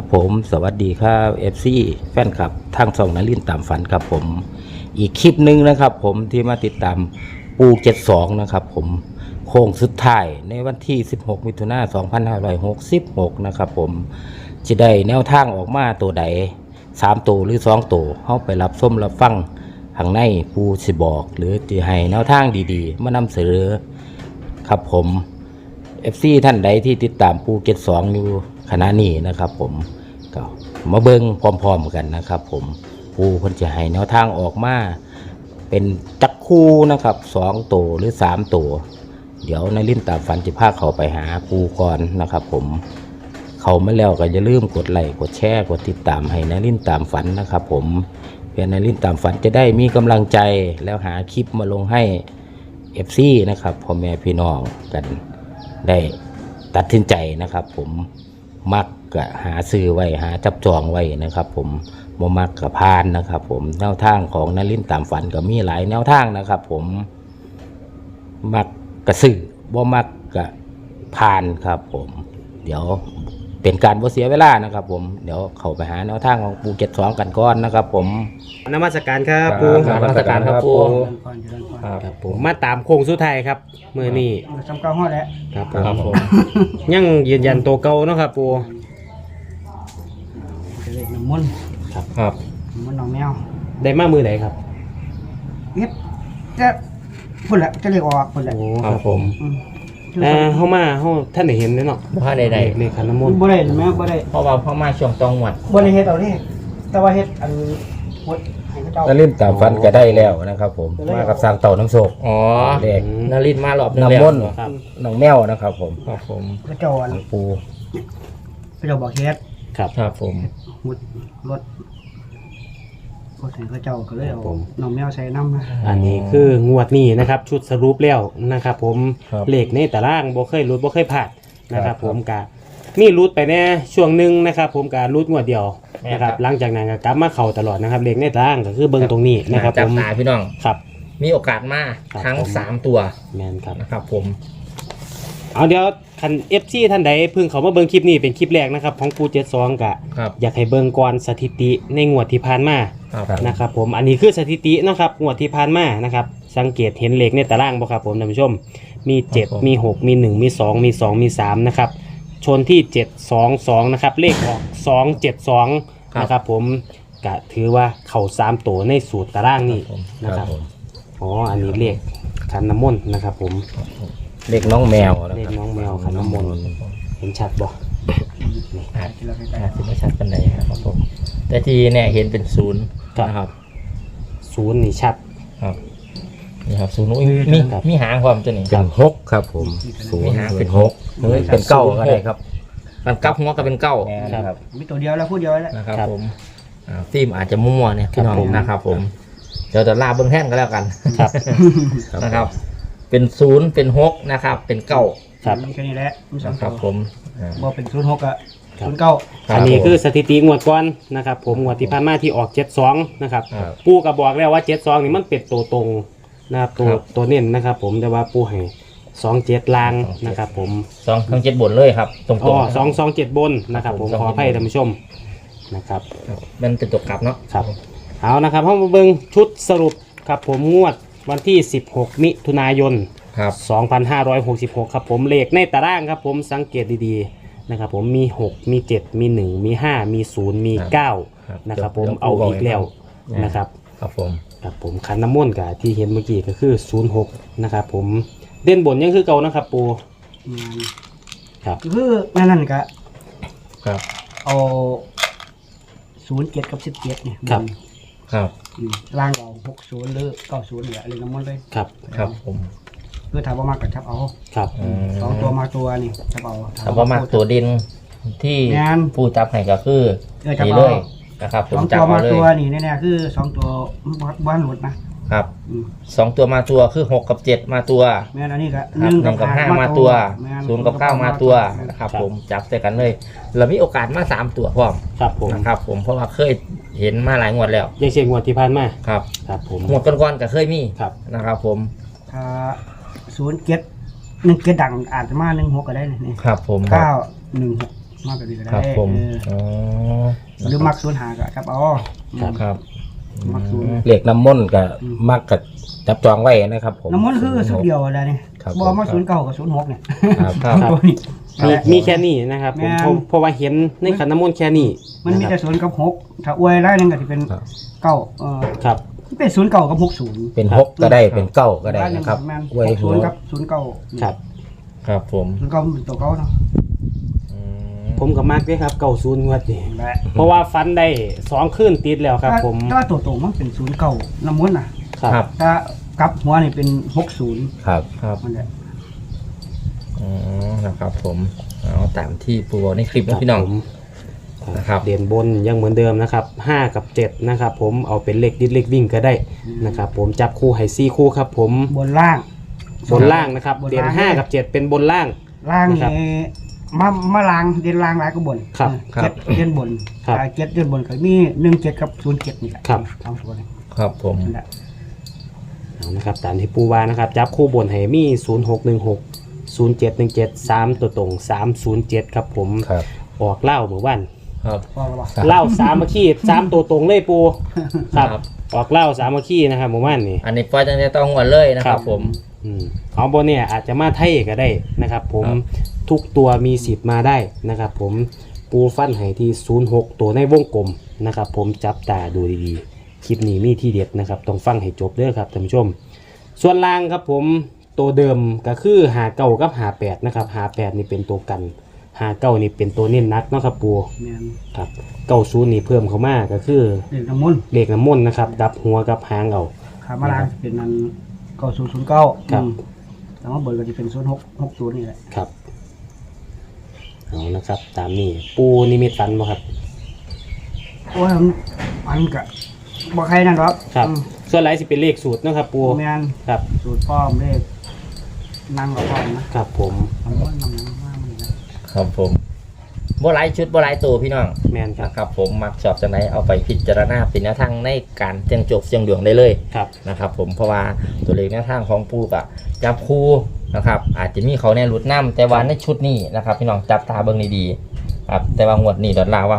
ครับผมสวัสดีครับ FC แฟนคลับทางช่องนารินตามฝันครับผม อีกคลิปหนึ่งนะครับ ผมที่มาติดตามปูเจ็ดสองนะครับ ผมโค้งสุดท้ายในวันที่ 16 มิถุนายน2566 นะครับผมจะได้แนวทางออกมาตัวใดสามตัวหรือสองตัวเข้าไปรับส้มรับฟังทางในปูสิบอก หรือจะให้แนวทางดีๆ มานำเสนอครับผม FC ท่านใดที่ติดตามปูเก็ตสองอยู่ ขณะนี้นะครับผมก็มาเบิ่งพร้อมๆกันนะครับ ผมปูเพิ่นจะให้แนวทางออกมาเป็นจักคู่นะครับสองตัวหรือสามตัวเดี๋ยวในลิ้นตามฝันจะพาเขาไปหาปูก่อนนะครับ ผมเขาไมาแล้วก็อย่าลืมกดไลค์กดแชร์กดติดตามให้นารินตามฝันนะครับ ผมเพื่อนารินตามฝันจะได้มีกำลังใจแล้วหาคลิปมาลงให้ FC นะครับพ่อแม่พี่น้องกันได้ตัดสินใจนะครับ ผม มักกะหาซื้อไว้หาจับจองไว้นะครับ ผมบ่มักกะพานนะครับ ผมแนวทางของนลินตามฝันก็มีหลายแนวทางนะครับ ผมมักกะซื้อบ่มักกะพานครับ ผม เดี๋ยว เป็นการบ่เสียเวลานะครับ ผมเดี๋ยวเข้าไปหาแนวทางของปูเก็ตสองกันก่อนนะครับ ผม นมัสการครับปูครับนมัสการครับปูก่อนจะเดินก่อนครับผผมมมาตามโค้งสุดท้ายครับมือนี้เออจำเก้าห้อแล้วครับครับผมยังยืนยันตัวเก่าเนาะครับปูจะเรียกน้ำมันต์ครับน้ำมันต์น้องแมวได้มามือไหนครับเฮ็ดจะพุ่นละจะเรียกออกพุ่นละโอ้ครับผมอืมเอ่อเฮามาเฮาท่านได้เห็นเลยเนาะว่าใดเลขเลขขันน้ำมนต์บ่ได้แม่บ่ได้ๆเพราะว่าพ่อมาช่วงตองหวัดบ่ได้เฮ็ดเอานี่แต่ว่าเฮ็ดอันหดให้เขาเจ้านารินตามฝันก็ได้แล้วนะครับ ผมมากับสร้างเต่าน้ำโศกอ๋อเด็กนารินมารอบหนึงน้ำแล้วมนต์ครับน้องแมวนะครับ ผมครับผมเขาเจ้าอันปูเขาเจ้าบอกเฮ็ดครับครับผมหดรถ พอถึงเขาเจ้าก็เลยเอาครับผม น้องแมวใส่น้ำนะอันนี้คืองวดนี้นะครับชุดสรุปแล้วนะครับผมเลขในตารางบ่เคยรุดบ่เคยพลาดนะครับผมกะมีรุดไปแน่ช่วงหนึ่งนะครับผมกะรุดงวดเดียวนะครับหลังจากนั้นก็กลับมาเข้าตลอดนะครับเลขในตารางก็คือเบิ่งตรงนี้นะครับจัผบมตาพี่น้อง ครับ มีโอกาสมาครับทั้งผม สามตัวแมนครับ นะครับผม เอาเดี๋ยวคันเอฟซีท่านใดเพิ่งเขามาเบิ่งคลิปนี้เป็นคลิปแรกนะครับของปูเจ็ดสองกะ ครับ อยากให้เบิ่งก่อนสถิติในงวดที่ผ่านมา ครับ นะครับผมอันนี้คือสถิติเนาะครับงวดที่ผ่านมานะครับ สังเกตเห็นเลขในตารางบ่ครับผมท่านผู้ชมมี7มี 6 มี 1 มี 2 มี 2 มี 3 นะครับ ชนที่ 7 2 2 นะครับ เลขออก 2 7 2 นะครับผมกะถือว่าเข่า3ตัวในสูตรตารางนี่นะครับอ๋ออันนี้เลขขันน้ำมนต์นะครับผม เด็กน้องแมวนะเลขครับน้องแมวขันน้ำมนต์ เห็นชัดบ่อาจที่เราไปใกล้อาจจะไม่ชัดเป็นไรครับผม แต่ที่เนี่ยเห็นเป็นศูนย์ นะครับศูนย์นี่ชัด ครับนี่ครับศูนย์อุ๊ยมีครับ มีหางความตัวนี้เป็นหกครับผมศูนมีย์หางเป็เป็นนหหกกเฮ้ยเป็นเก้าก็ได้ครับมันกลับหัวก็เป็นเก้าแม่นครับ มีตัวเดียวแล้วพูดเดียวแล้วนะครับ ครับผมอ่าฟิล์มอาจจะมั่วๆเนี่ยพี่น้องครับผม นะครับ ผมเดี๋ยวจะลาเบิ้งแท่นก็แล้วกันครับ นะครับ เป็นศูนย์เป็นหกนะครับ เป็นเก้าครับ มีแค่นี้แหละมีสองนะคตัรับวผมอ่า บ่เป็นศูนย์หกอะครับ ศูนย์เก้ารับ อันนี้ผมคือสถิติงวดก่อนนะครับผมงวดที่ผ่านมาที่ออก 72นะครับครับปูก็บอกแล้วว่า 72 นี่มันเป็นตัวตรงนะครับตัวครับ ตัวเน้นนะครับ ผมแต่ว่าปูให้27ลางนะครับผมสองทั้งเจ็ดบนเลยครับ ตรงอ๋อๆสองสองเจ็ดบนนะครับผมสองขออภัยเจ็ดบนท่านผู้ชมนะครับครับ มันเป็นตัวกลับเนาะ ครับเอานะครับห้องมาเบิงชุดสรุปครับผมงวดวันที่ 16 มิถุนายน ครับ 2566 ครับผมเลขในตารางครับผมสังเกตดีๆ นะครับผมมี 6 มี 7 มี 1 มี 5 มี 0 มี9นะครับผมเอาอีกแล้วนะครับครับผม ครับผมคันน้ำมนต์กับที่เห็นเมื่อกี้ก็คือ 06 นะครับผมเด่นบนยังคือเก่านะครับปูอืมครับ คือนั่นนั่นก็ครับ เอาศูนย์เจ็ดกับสิบเจ็ดเนี่ยครับ ครับ อืมล่างเอาหกศูนย์หรือเก้าศูนย์เนี่ยเรียงน้ำมันต์เลยครับ ครับผม เพื่อถามว่ามากกับชับเอาครับอืมสองตัวมาตัวนี่ชับเอาแต่ว่ามากตัวดินที่งานผู้จับให้ก็คือเออจับนี่เอา เลยนะครับผสมองจับตัวเอามาเลตัวยนี่แน่ๆคือสองตัวบ้านหลุดนะครับอืมสองตัวมาตัวคือหกกับเจ็ดมาตัว แม่นอันนี้ก็ครับหนึ่งกับห้ามาตัวศูนย์กับเก้ามาตัวนะครับผมจับใส่กันเลยแล้วมีโอกาสมาสามตัวพร้อมครับผมนะครับ ผมเพราะว่าเคยเห็นมาหลายงวดแล้วยังเชียงงวดที่ผ่านมาครับครับผมงวดก่อนๆก็เคยมีครับ นะครับ ผมถ้า ศูนย์เจ็ดหนึ่งเจ็ดดังอาจจะมาหนึ่งหกก็ได้นี่ครับผมเก้าหนึ่งหกมาแบบนี้ก็ได้ครับผม เออ๋ออหรือมักศูนย์หาก็ครับอ๋อครับครับมักศูนย์ เหล็กน้ำมนต์กับมักกับจับจองไว้นะครับ ผม น้ำมันต์คือสุดเดียวอะไรเนี่ยครับบอกมาศูนย์เก้ากับศูนย์หกเนี่ยครับ ครับ ตัวนี้มีมีแค่นี้นะครับผมแม่น เพราะเพราะว่าเห็นในขันน้ำมนต์แค่นี้มันมีะคแต่รับศูนย์กับหกถ้าอวยไล่หนึงก็จะเป็นครับ เก้าเออครับ เป็นศูนย์เก้ากับหกศูนย์เป็นหกก็ได้เป็นเก้าก็ได้นะครับแม่นไว้หกหัศูวนย์กับศูนย์เก้าครับ ครับผมศูนย์เก้ามันเป็นตัวเก้าเนาะอืมผมกับมากด้วยครับเก่าศูนย์งวดนี่และเพราะว่าฟันได้สองขึ้นติดแล้วครับ ผมถ้าตัวตรงมันเป็นศูนย์เก้าน้ำมันต์น่ะ ครับถ้ากลับหัวนี่เป็นหกศูนย์ครับครับมันแหละอ๋อนะครับผมเอาตามที่ปูบอกในคลิปนะพี่น้องผม นะครับเด่นบนยังเหมือนเดิมนะครับห้ากับเจ็ดนะครับผมเอาเป็นเลขดิดเลขวิ่งก็ได้นะครับผมจับคู่ไฮซี่คู่ครับผมบนล่าง บนล่างนะครับบนล่าง เด่นห้ากับเจ็ดเป็นบนล่าง ล่างนะครับนี่มามาล่างเด่นล่างหลายก็บนครับเออเจ็ดเด่นบนครับ อ่าเจ็ดเด่นบนก็มีหนึ่งเจ็ดกับศูนย์เจ็ดนี่แหละครับสองตัวนี่ครับผมนั่นแหละเอานะครับตามที่ปูว่านะครับจับคู่บนไฮมี่ศูนย์หกหนึ่งหกศูนย์เจ็ดหนึ่งเจ็ดสามตัวตรงสามศูนย์เจ็ดครับผม ครับออกเล่าเหมือนวัน ครับ พอแล้วบ่ครับ เล่าสามมาขีดสามตัวตรงเลยปูครับครับ ออกเล่าสามมาขีดนะครับหมู่บ้านนี่อันนี้ปล่อยตั้งแต่ต้องวันเลยนะครับผม อืมเอาบนเนี่ยอาจจะมาไทยก็ได้นะครับ ผมครับ ทุกตัวมีสิทธิ์มาได้นะครับ ผมปูฟันไห้ที่06ตัวในวงกลมนะครับ ผมจับตาดูดีๆคลิปนี้มีที่เด็ดนะครับต้องฟังให้จบเด้อครับท่านผู้ชม ส่วนล่างครับผมตัวเดิมก็คือหาเก้ากับหาแปดนะครับหาแปดนี่เป็นตัวกัน หาเก้านี่เป็นตัวเน้นหนักเนาะครับปูแม่นครับเก้าศูนย์นี่เพิ่มเข้ามาก็คือเด็กน้ำมนต์เลขน้ำมนต์นะครับกับหัวกับหางเอา ขามาล่างเป็นนันเก้าศูนย์ศูนย์เก้าครับอืมแต่ว่าบนก็จะเป็นศูนย์หกหกศูนย์นี่แหละครับเอานะครับ ตามนี้ปูนิมิตฝันบ่ครับ โอ้ยมันมันกะบอกใครนั่นหรอกครับ อืมส่วนไรสิเป็นเลขสูตรเนาะครับปูแม่นครับ สูตรป้อมเลขนั่งกับป้อมนะครับผมทำว่าทำนั้นว่ามันนะ ครับผมบ่หลายชุดบ่หลายตัวพี่น้องแมนครับ นะครับ ผมมักชอบจังไหนเอาไปพิจารณาเป็นแนวทางในการเสี่ยงโจกเสี่ยงดวงได้เลยครับ นะครับ ผมเพราะว่าตัวเลขแนวทางของปูกับจับคู่นะครับ อาจจะมีเขาแน่หลุดน้ำแต่ว่าในชุดนี้นะครับ พี่น้องจับตาเบิ่งดีๆครับแต่ว่างวดนี้ดอลลาร์ว่า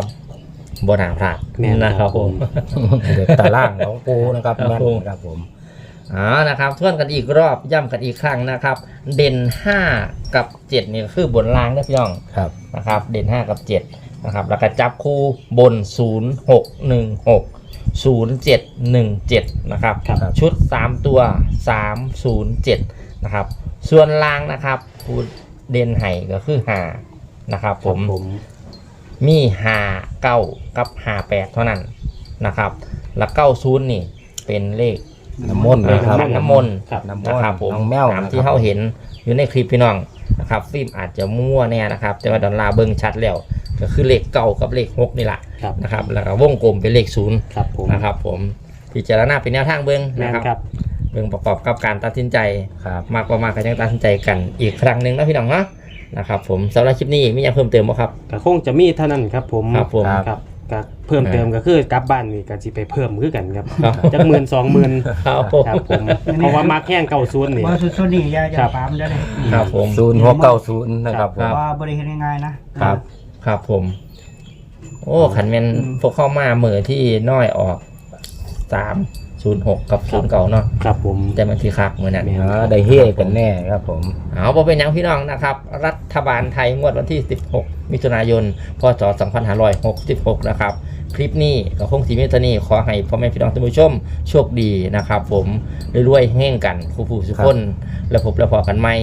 บ่น่าพลาดแม่นนะครับผม เด็กตาล่างของปูนะครับครับแม่นผมครับผม อ๋อนะครับทวนกันอีกรอบย้ำกันอีกครั้งนะครับ เด่น 5 กับ7นี่ก็คือบนล่างนะพี่น้องครับ นะครับ เด่น 5 กับ7นะครับแล้วก็จับคู่บน 0 6 1 6 0 7 1 7 นะครับ ครับ ชุด 3 ตัว 3 0 7 นะครับ ส่วนล่างนะครับผู้เด่นไห่ก็คือ5นะครับ ผม ผมมีห้าเก้ากับห้าแปดเท่านั้นนะครับ แล้วเก้าศูนย์นี่เป็นเลข น้ำมนต์นะครับขันน้ำมนต์ครับน้ำมนะนต์ครับผมน้องแมวตามนะครับที่เขาเห็นอยู่ในคลิปพี่น้องนะครับฟิล์มอาจจะมั่วแน่นะครับ แต่ว่าดอลลาร์เบิ้งชัดแล้ว ก็คือเลขเก้ากับเลขหกนี่แหละครับนะครับแล้วก็วงกลมเป็นเลขศูนย์ครับผมนะครับ ผมพิจารณาเป็นแนวทางเบิ้งแมนะนครับ ครับเบิ้งประกอบกับการตัดสินใจ ครับมากกว่ามากก็ยังตัดสินใจกันอีกครั้งหนึ่งนะพี่น้องเนาะนะครับผมสำหรับคลิปนี้มีอะไรเพิ่มเติมไหมครับ ก็คงจะมีเท่านั้นครับผมครับผม ครับ ก็เพิ่มเติมก็คือกลับบ้านนี่ก็สิไปเพิ่มคือกันครับครับ จักหมื่นสองหมื่นครับผมครับผมเพราะว่ามาแข่งเก่าศูนย์นี่ ว่าสุดๆนี่อย่าอย่าครับ ปามได้เลยครับผม ศูนย์หกเก้าศูนย์นะครับเพผมราะว่าบริเวณง่ายๆนะครับ ครับผม โอ้ขันแมนอืมพวกเข้ามาเหมือที่น้อยออกสาม ศูนย์หกกับศูนย์เก่าเนาะครับผมแต่มันที่คักเหมือนนั้นแม่อ๋อได้เฮ่กันแน่ครับผมเอาพอเป็นหยังพี่น้องนะครับ รัฐบาลไทยงวดวันที่ 16 มิถุนายน พศ 2566 นะครับ คลิปนี้ก็คงทีมิตานี่ขอให้พ่อแม่พี่น้องท่านผู้ชมโชคดีนะครับผมรวยๆแห้งกันผู้ผู้สุกคนแล้วพบแล้วพอกันใหม่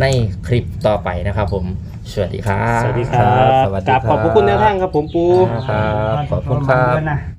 ในคลิปต่อไปนะครับผมสวัสดีครับ สวัสดีครับ สวัสดีกราบครับ ขอบพระคุณแนวทางครับผมปูครับ ขอบคุณครับเงินนะ